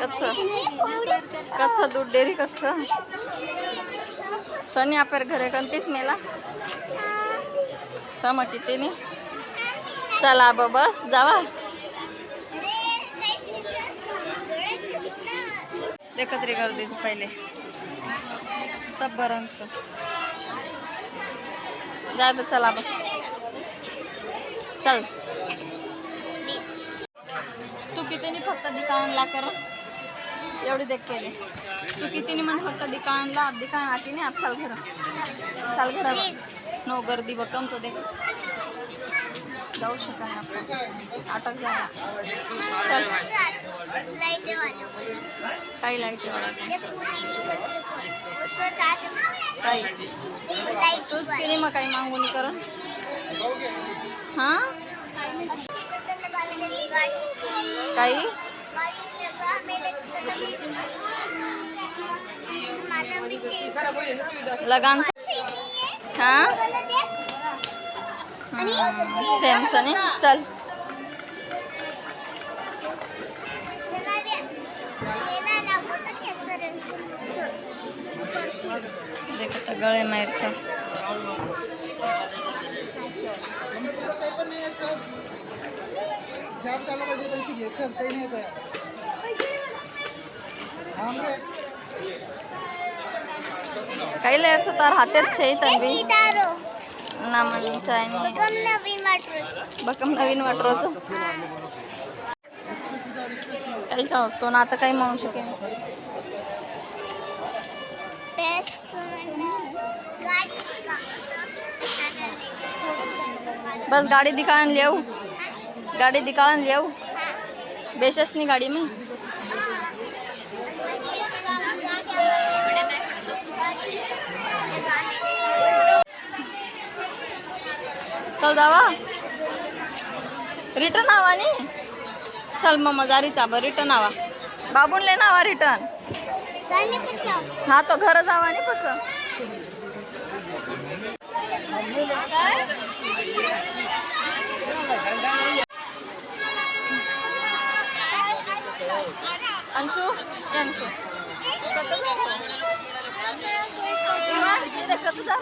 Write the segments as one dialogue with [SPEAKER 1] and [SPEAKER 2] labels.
[SPEAKER 1] कच्चं. कच्चं दूध डेअरी कच्चं. सनी आपेर घरे कंतीस मेला. समटी तिने. चला ब बस जावा. देखत रे गर्दीच पहिले. सब बरंच जा तर चला बघ चल. तू कितीनी फक्त दुकानला आणला कर? एवढी देख केले. तू कितीने म्हणजे फक्त दिकाणला आणला दिका आटी नाही आप चाल घर. चाल घर नो गर्दी बघ कमचं देख जाऊ शका आपण. अटक झाला चल. काही लाइट काही. तूच केली मग काही मागून कर हां? काही? लगान हां? नाही चल। देखत गळे माहेरचं।
[SPEAKER 2] जाम त्याला पाहिजे त्यांची घे चल काही नाही
[SPEAKER 1] काही तर हातेर छे तन्वी ना चायनी
[SPEAKER 3] नवीन वाटरोची
[SPEAKER 1] बकम नवीन वाटरोच काहीच असतो ना आता काही म्हणू शकेन. बस गाडी दिखाळन लिहू. गाडी दिखाळन लिहू. बेशस नाही गाडी मी. चल जावा. रिटर्न आवा नी. चल मग मजारीचा बरं रिटर्न आवा. बाबूनले नावा रिटर्न हा तो घर जावा नी पच अंशू अंशू. कसं?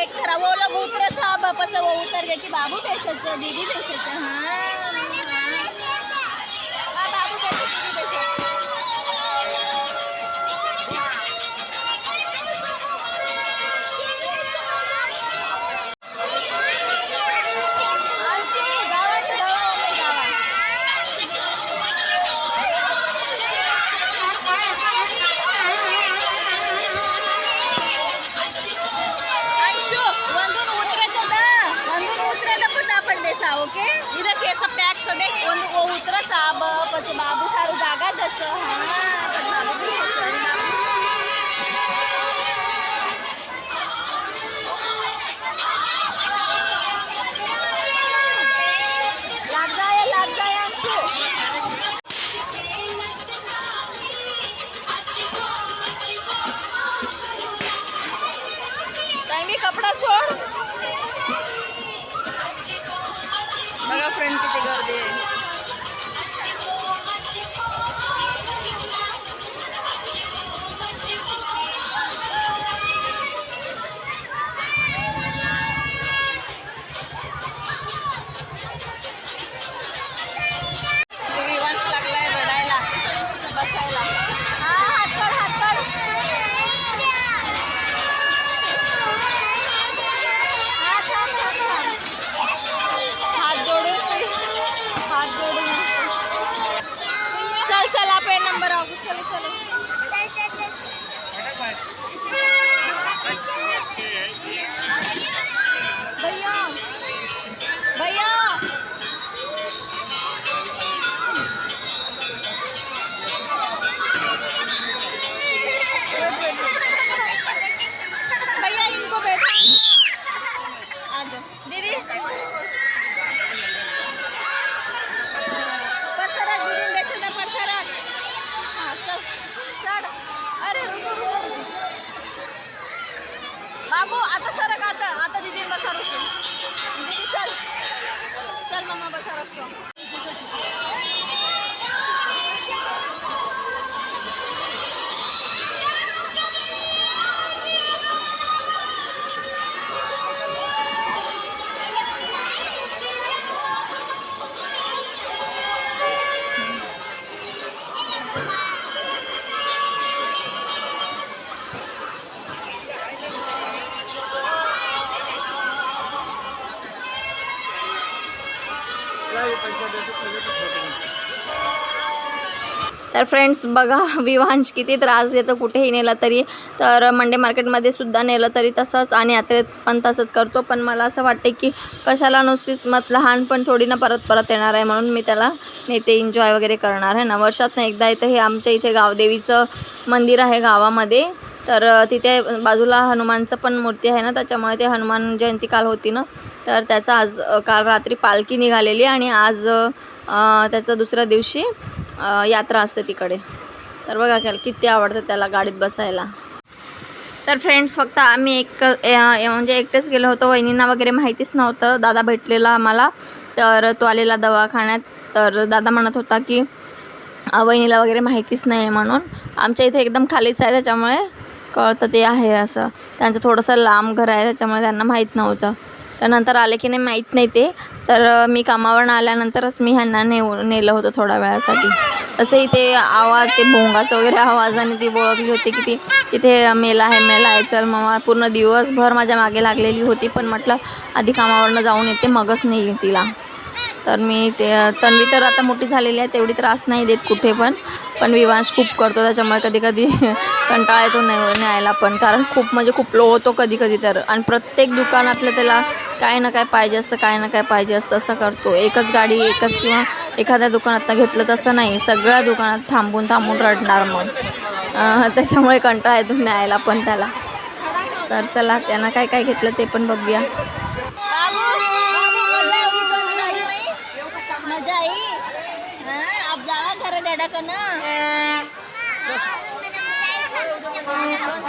[SPEAKER 1] वेट करा ओला उतरच हा बापाचा वो उतर गे की बाबू पेशाचं दीदी पेशाचं हां हा। 走红啦 बाबू आता सरक आता? आता दीदी बसा रस्तो दीदी चल. चल मम्मा बसा रस्तो. तर फ्रेंड्स बघा विवांश किती त्रास देतो कुठेही नेलं तरी. तर मंडे मार्केटमध्ये सुद्धा नेलं तरी तसंच आणि यात्रेत पण तसंच करतो. पण मला असं वाटते की कशाला नुसतीच मत लहानपण थोडी ना परत परत येणार आहे म्हणून मी त्याला नेते एन्जॉय वगैरे करणार आहे. ना वर्षातनं एकदा इथं हे आमच्या इथे गावदेवीचं मंदिर आहे गावामध्ये. तर तिथे बाजूला हनुमानचं पण मूर्ती आहे ना त्याच्यामुळे ते हनुमान जयंती काल होती ना. तर त्याचा आज काल रात्री पालखी निघालेली आणि आज त्याचा त्याचं दुसऱ्या दिवशी यात्रा असते तिकडे. तर बघा त्याला किती आवडतं त्याला गाडीत बसायला. तर फ्रेंड्स फक्त आम्ही एक म्हणजे एकटेच गेलो होतो. वहिनींना वगैरे माहितीच नव्हतं. दादा भेटलेला आम्हाला. तर तो आलेला दवाखान्यात. तर दादा म्हणत होता की वहिनीला वगैरे माहितीच नाही आहे म्हणून. आमच्या इथे एकदम खालीच आहे. त्याच्यामुळे कळतं ते आहे असं. त्यांचं थोडंसं लांब घर आहे. त्याच्यामुळे त्यांना माहीत नव्हतं. त्यानंतर आले की नाही माहीत नाही ते. तर मी कामावरून आल्यानंतरच मी ह्यांना नेऊ नेलं होतं थोड्या वेळासाठी. तसंही ते आवाज ते भोंगाचं वगैरे आवाजाने ती ओळखली होती की ती तिथे मेला आहे मेला आहे. चल मग पूर्ण दिवसभर माझ्या मागे लागलेली होती पण म्हटलं आधी कामावरनं जाऊन येते मगच नाही तिला. तर मी ते तन्वी तर आता मोठी झालेली आहे तेवढी त्रास नाही देत कुठे पण. पण विवांश खूप करतो त्याच्यामुळे कधी कधी कंटाळा येतो नाही न्यायला पण. कारण खूप म्हणजे खूप लो होतो कधी कधी तर. आणि प्रत्येक दुकानातलं त्याला काय ना काय पाहिजे असतं काय ना काय पाहिजे असतं असं करतो. एकच गाडी एकच किंवा एखाद्या दुकानातनं घेतलं तसं नाही. सगळ्या दुकानात थांबून थांबून रडणार मग. त्याच्यामुळे कंटाळा येतो न्यायला पण त्याला. तर चला त्यांना काय काय घेतलं ते पण बघूया मजा आई आप जावा खरं डॅडा का ना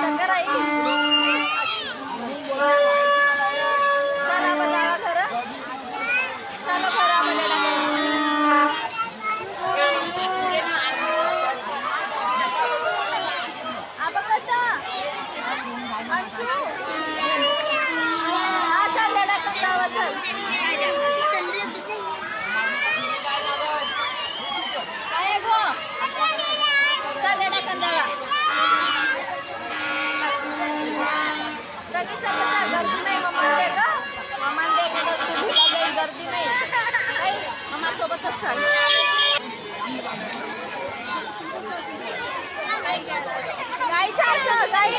[SPEAKER 1] चक्कर आई चला मग जावा खरं चला खरं आपण डॅडा आपण कसं अंशू हा चल डॅडा का जावा चल काय आहे गो चल डॅडा का जावा चल चल चल गर्दी नाही मम्मा दे ग मम्मा दे का तू भिला जाईल गर्दी नाही काही मम्मा सोबतच चल काही चालतं काही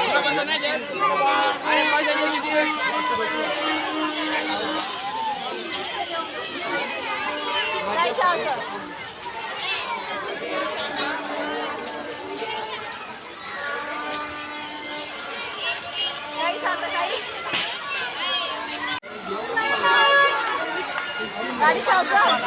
[SPEAKER 1] जायचं होतं जायचं होतं